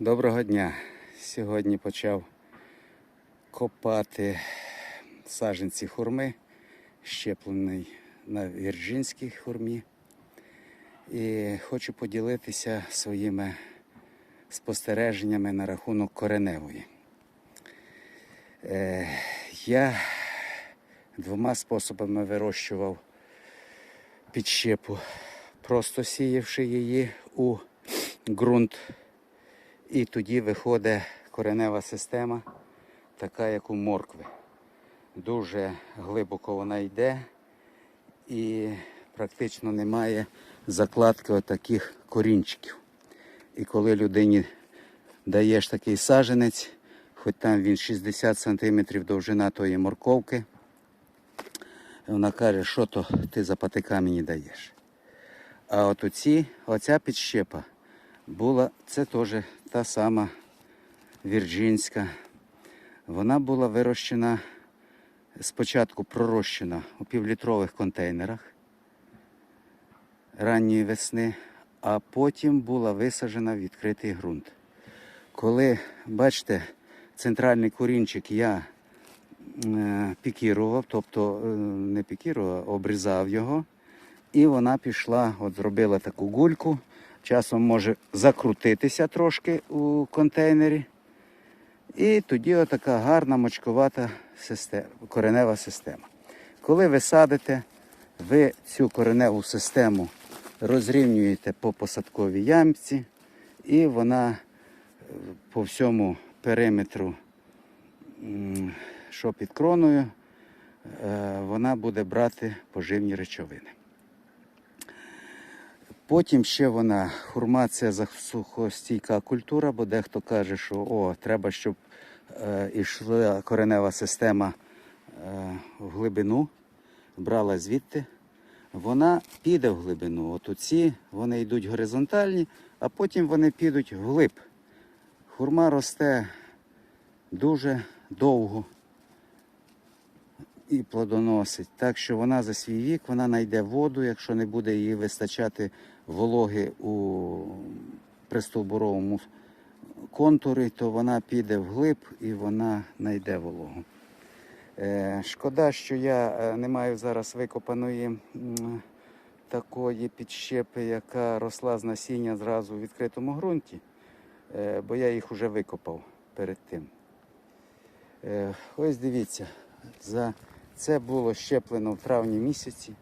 Доброго дня. Сьогодні почав копати саджанці хурми, щеплений на вірджинській хурмі. І хочу поділитися своїми спостереженнями на рахунок кореневої. Е, я двома способами вирощував підщепу, просто сіявши її у ґрунт. І тоді виходить коренева система, така як у моркви. Дуже глибоко вона йде і практично немає закладки отаких корінчиків. І коли людині даєш такий саженець, хоч там він 60 см довжина тої морковки, вона каже, що то ти за патика мені даєш. А от оці, оця підщепа була, це теж та сама вірджинська. Вона була вирощена, спочатку пророщена у півлітрових контейнерах ранньої весни, а потім була висаджена в відкритий ґрунт. Коли, бачите, центральний корінчик я е, пікірував, тобто е, не пікірував, а обрізав його, і вона пішла, от зробила таку гульку. Часом може закрутитися трошки у контейнері. І тоді отака гарна мочковата система, коренева система. Коли ви садите, ви цю кореневу систему розрівнюєте по посадковій ямці, і вона е, по всьому периметру, що під кроною, е, вона буде брати поживні речовини. Потім ще вона, хурма це сухостійка культура, бо дехто каже, що о, треба, щоб е, йшла коренева система е, в глибину, брала звідти. Вона піде в глибину. От оці вони йдуть горизонтальні, а потім вони підуть вглиб. Хурма росте дуже довго і плодоносить. Так що вона за свій вік вона знайде воду, якщо не буде їй вистачати вологи у пристовбуровому контурі, то вона піде вглиб і вона знайде вологу. Е, шкода, що я е, не маю зараз викопаної такої підщепи, яка росла з насіння зразу у відкритому ґрунті, е, бо я їх вже викопав перед тим. Ось дивіться, за це було щеплено в травні місяці.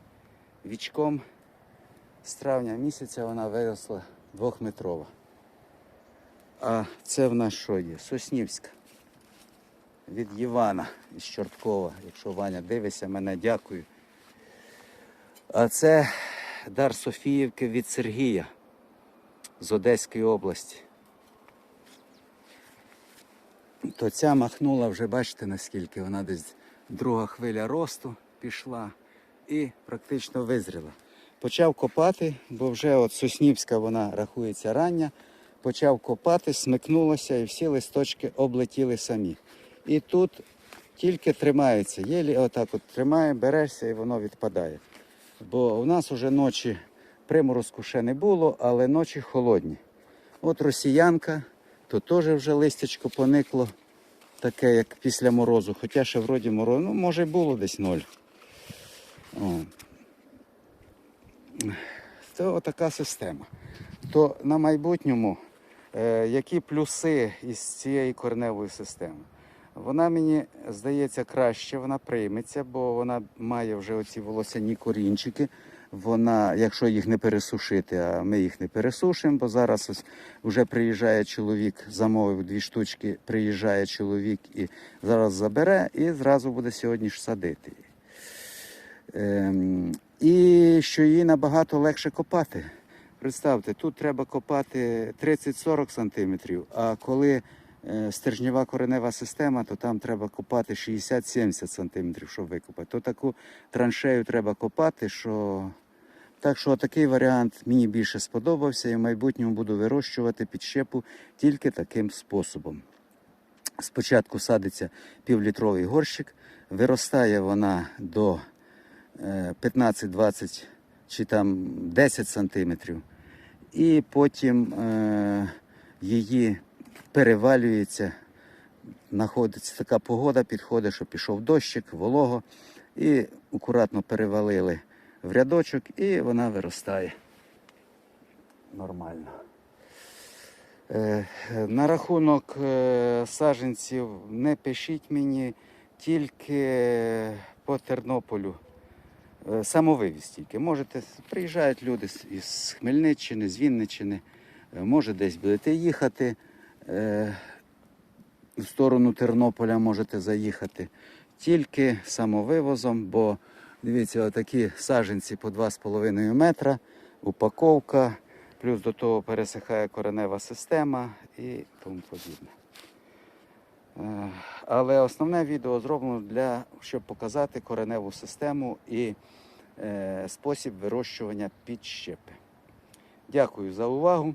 Вічком з травня місяця вона виросла двохметрова. А це в нас що є? Соснівська. Від Івана із Чорткова. Якщо Ваня дивиться, мене дякую. А це дар Софіївки від Сергія з Одеської області. То ця махнула вже, бачите, наскільки вона десь друга хвиля росту пішла і практично визріла. Почав копати, бо вже от Соснівська вона рахується рання. Почав копати, смикнулося і всі листочки облетіли самі. І тут тільки тримається, єлі отак от тримає, берешся і воно відпадає. Бо у нас вже ночі приморозку ще не було, але ночі холодні. От росіянка, то теж вже листячко поникло, таке, як після морозу. Хоча ще вроді мороз, ну може й було десь ноль. О. То така система. То на майбутньому, е, які плюси із цієї кореневої системи? Вона мені здається краще, вона прийметься, бо вона має вже оці волосяні корінчики. Вона, якщо їх не пересушити, а ми їх не пересушимо, бо зараз ось вже приїжджає чоловік, замовив дві штучки, приїжджає чоловік і зараз забере і зразу буде сьогодні ж садити. Ем, і що її набагато легше копати. Представте, тут треба копати 30-40 сантиметрів, а коли е, стержнева коренева система, то там треба копати 60-70 сантиметрів, щоб викопати. То таку траншею треба копати, що. Так що такий варіант мені більше сподобався і в майбутньому буду вирощувати підщепу тільки таким способом. Спочатку садиться півлітровий горщик, виростає вона до е, 15-20 чи там 10 сантиметрів. І потім е, її перевалюється. Знаходиться така погода, підходить, що пішов дощик, волого, і акуратно перевалили в рядочок, і вона виростає нормально. Е, На рахунок е, саджанців не пишіть мені тільки по Тернополю. Е, Самовивіз тільки. Можете, приїжджають люди з- Хмельниччини, з Вінниччини, може десь будете їхати. Е, В сторону Тернополя можете заїхати тільки самовивозом, бо дивіться, отакі саджанці по 2,5 метра, упаковка, плюс до того пересихає коренева система і тому подібне. Е, Але основне відео зроблено для щоб показати кореневу систему і е, спосіб вирощування підщепи. Дякую за увагу.